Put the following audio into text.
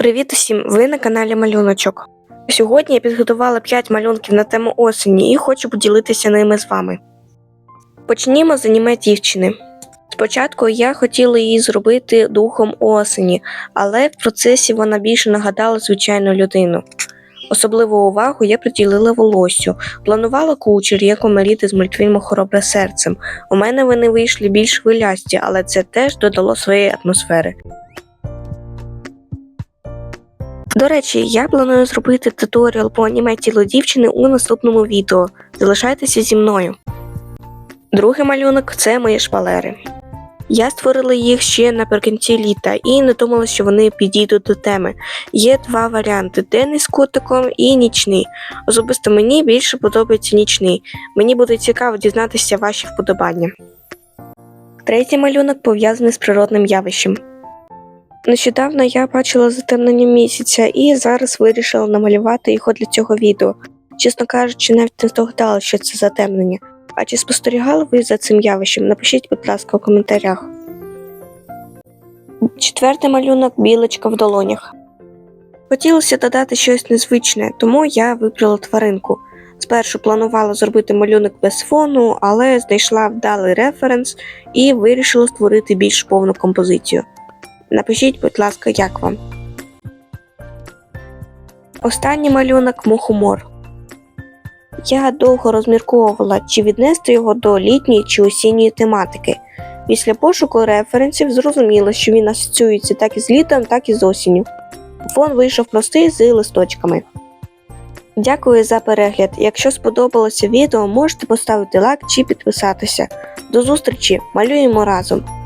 Привіт усім! Ви на каналі Малюночок. Сьогодні я підготувала 5 малюнків на тему осені і хочу поділитися ними з вами. Почнімо з аніме дівчини. Спочатку я хотіла її зробити духом осені, але в процесі вона більше нагадала звичайну людину. Особливу увагу я приділила волоссю, планувала кучері, як у Меріти з мультфільму Хоробре серцем. У мене вони вийшли більш хвилясті, але це теж додало своєї атмосфери. До речі, я планую зробити туторіал по аніме тіло дівчини у наступному відео. Залишайтеся зі мною. Другий малюнок це мої шпалери. Я створила їх ще наприкінці літа і не думала, що вони підійдуть до теми. Є два варіанти: денний з котиком і нічний. Особисто мені більше подобається нічний. Мені буде цікаво дізнатися ваші вподобання. Третій малюнок пов'язаний з природним явищем. Нещодавно я бачила затемнення місяця і зараз вирішила намалювати його для цього відео. Чесно кажучи, навіть не здогадала, що це затемнення. А чи спостерігали ви за цим явищем? Напишіть, будь ласка, у коментарях. Четвертий малюнок білочка в долонях. Хотілося додати щось незвичне, тому я вибрала тваринку. Спершу планувала зробити малюнок без фону, але знайшла вдалий референс і вирішила створити більш повну композицію. Напишіть, будь ласка, як вам. Останній малюнок мухомор. Я довго розмірковувала, чи віднести його до літньої чи осінньої тематики. Після пошуку референсів зрозуміло, що він асоціюється так із літом, так і з осінню. Фон вийшов простий з листочками. Дякую за перегляд. Якщо сподобалося відео, можете поставити лайк чи підписатися. До зустрічі! Малюємо разом!